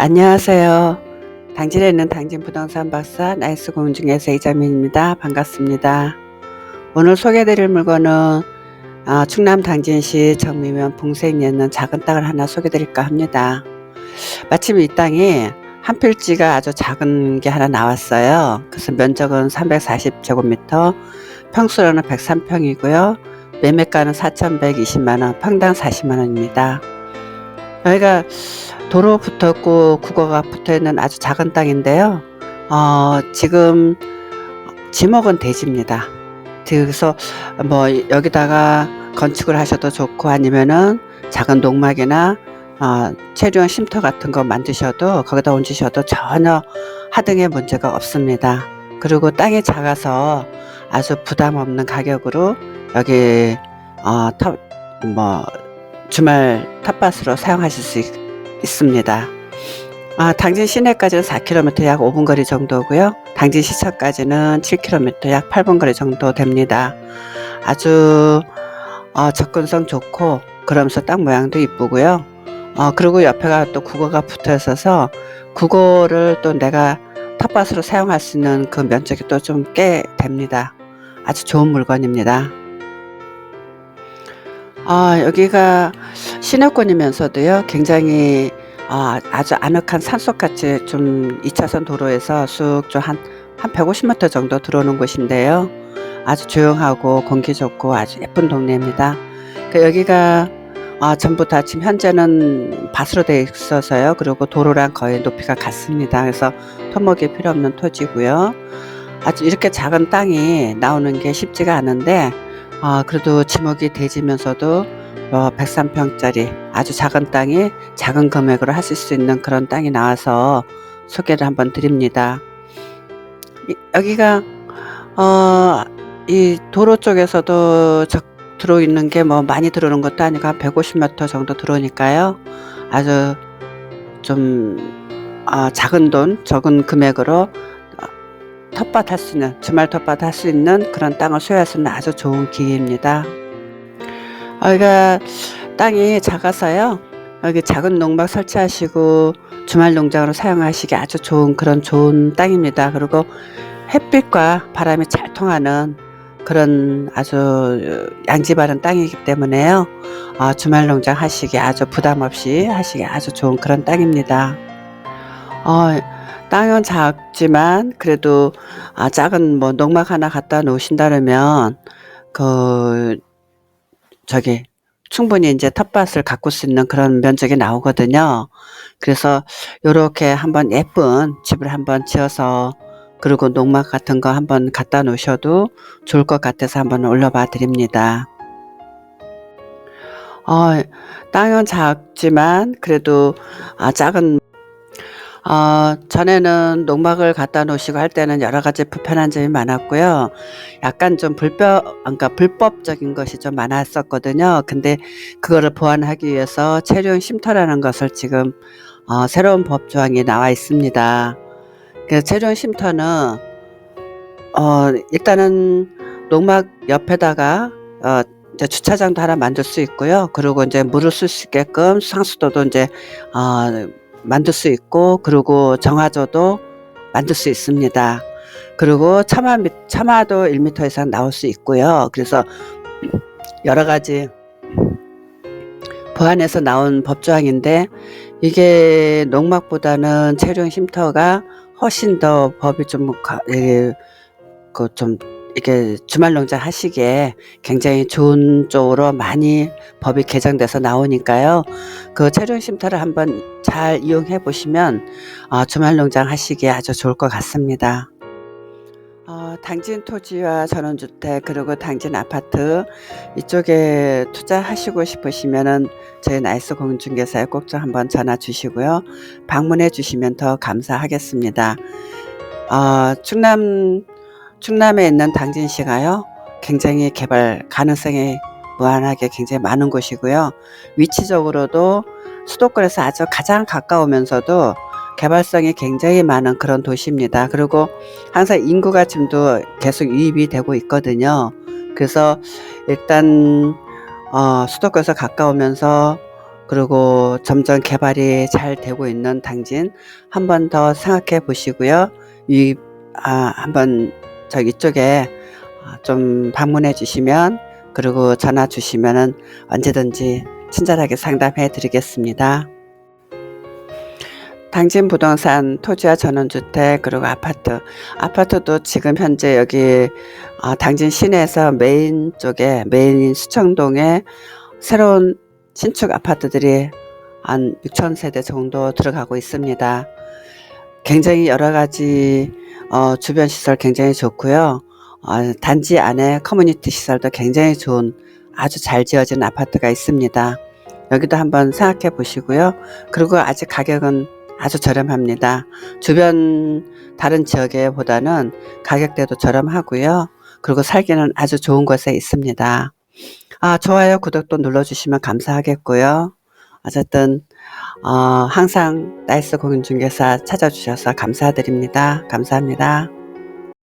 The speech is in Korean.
안녕하세요. 당진에 있는 당진 부동산 박사 나이스 공중에서 이자민입니다. 반갑습니다. 오늘 소개드릴 물건은 아, 충남 당진시 정미면 봉생에 있는 작은 땅을 하나 소개드릴까 합니다. 마침 이 땅이 한 필지가 아주 작은 게 하나 나왔어요. 그래서 면적은 340제곱미터, 평수로는 103평이고요. 매매가는 4,120만원, 평당 40만원입니다. 여기가 도로 붙었고 국어가 붙어 있는 아주 작은 땅인데요. 어, 지금 지목은 대지입니다. 그래서 뭐 여기다가 건축을 하셔도 좋고 아니면은 작은 농막이나 어, 체류형 쉼터 같은 거 만드셔도 거기다 얹으셔도 전혀 하등의 문제가 없습니다. 그리고 땅이 작아서 아주 부담 없는 가격으로 여기 어, 터, 뭐 주말 텃밭으로 사용하실 수 있, 있습니다. 아, 당진 시내까지는 4km 약 5분 거리 정도고요. 당진 시청까지는 7km 약 8분 거리 정도 됩니다. 아주 어, 접근성 좋고 그러면서 땅 모양도 이쁘고요. 어, 그리고 옆에가 또 국어가 붙어 있어서 국어를 또 내가 텃밭으로 사용할 수 있는 그 면적이 또 좀 꽤 됩니다. 아주 좋은 물건입니다. 아, 여기가 시내권이면서도요, 굉장히 아, 아주 아늑한 산속같이 좀 2차선 도로에서 쑥 좀 한, 한 150m 정도 들어오는 곳인데요. 아주 조용하고 공기 좋고 아주 예쁜 동네입니다. 그 여기가 아, 전부 다 지금 현재는 밭으로 되어 있어서요. 그리고 도로랑 거의 높이가 같습니다. 그래서 토목이 필요 없는 토지고요. 아주 이렇게 작은 땅이 나오는 게 쉽지가 않은데 아, 그래도 지목이 대지면서도 어, 103평짜리 아주 작은 땅이 작은 금액으로 하실 수 있는 그런 땅이 나와서 소개를 한번 드립니다. 이- 여기가 어, 이 도로 쪽에서도 적 들어있는 게 뭐 많이 들어오는 것도 아니고 한 150m 정도 들어오니까요. 아주 좀 아, 작은 돈, 적은 금액으로 어, 텃밭 할 수 있는 주말 텃밭 할 수 있는 그런 땅을 소유할 수 있는 아주 좋은 기회입니다. 여기가 땅이 작아서요. 여기 작은 농막 설치하시고 주말 농장으로 사용하시기 아주 좋은 그런 좋은 땅입니다. 그리고 햇빛과 바람이 잘 통하는 그런 아주 양지 바른 땅이기 때문에요. 어, 주말 농장 하시기 아주 부담 없이 하시기 아주 좋은 그런 땅입니다. 어, 땅은 작지만 그래도 아, 작은 뭐 농막 하나 갖다 놓으신다면 그 저기 충분히 이제 텃밭을 가꿀 수 있는 그런 면적이 나오거든요. 그래서 요렇게 한번 예쁜 집을 한번 지어서 그리고 농막 같은 거 한번 갖다 놓으셔도 좋을 것 같아서 한번 올려봐 드립니다. 어, 땅은 작지만 그래도 아, 작은 어, 전에는 농막을 갖다 놓으시고 할 때는 여러 가지 불편한 점이 많았고요. 약간 좀 불법, 그러니까 불법적인 것이 좀 많았었거든요. 근데 그거를 보완하기 위해서 체류형 쉼터라는 것을 지금 어, 새로운 법 조항이 나와 있습니다. 그래서 체류형 쉼터는 어, 일단은 농막 옆에다가 어, 이제 주차장도 하나 만들 수 있고요. 그리고 이제 물을 쓸 수 있게끔 상수도도 이제 어, 만들 수 있고 그리고 정화조도 만들 수 있습니다. 그리고 밑- 차마도 1m 이상 나올 수 있고요. 그래서 여러 가지 보완해서 나온 법조항인데 이게 농막보다는 체류형 쉼터가 훨씬 더 법이 좀 예, 그좀 이게 주말 농장 하시기에 굉장히 좋은 쪽으로 많이 법이 개정돼서 나오니까요. 그 체류형 쉼터를 한번 잘 이용해 보시면 어, 주말 농장 하시기에 아주 좋을 것 같습니다. 어, 당진 토지와 전원주택 그리고 당진 아파트 이쪽에 투자하시고 싶으시면은 저희 나이스 공중개사에 꼭 좀 한번 전화 주시고요. 방문해 주시면 더 감사하겠습니다. 어, 충남 충남에 있는 당진시가요. 굉장히 개발 가능성이 무한하게 굉장히 많은 곳이고요. 위치적으로도 수도권에서 아주 가장 가까우면서도 개발성이 굉장히 많은 그런 도시입니다. 그리고 항상 인구가 지금도 계속 유입이 되고 있거든요. 그래서 일단 어, 수도권에서 가까우면서 그리고 점점 개발이 잘 되고 있는 당진 한 번 더 생각해 보시고요. 이, 아, 한번 저기 이쪽에 아, 좀 방문해 주시면 그리고 전화 주시면은 언제든지 친절하게 상담해 드리겠습니다. 당진 부동산 토지와 전원주택 그리고 아파트 아파트도 지금 현재 여기 어, 당진 시내에서 메인 쪽에 메인 수청동에 새로운 신축 아파트들이 한 6천 세대 정도 들어가고 있습니다. 굉장히 여러 가지 어, 주변 시설 굉장히 좋고요. 어, 단지 안에 커뮤니티 시설도 굉장히 좋은 아주 잘 지어진 아파트가 있습니다. 여기도 한번 생각해 보시고요. 그리고 아직 가격은 아주 저렴합니다. 주변 다른 지역에 보다는 가격대도 저렴하고요. 그리고 살기는 아주 좋은 곳에 있습니다. 아, 좋아요, 구독도 눌러주시면 감사하겠고요. 어쨌든, 어, 항상 나이스 공인중개사 찾아주셔서 감사드립니다. 감사합니다.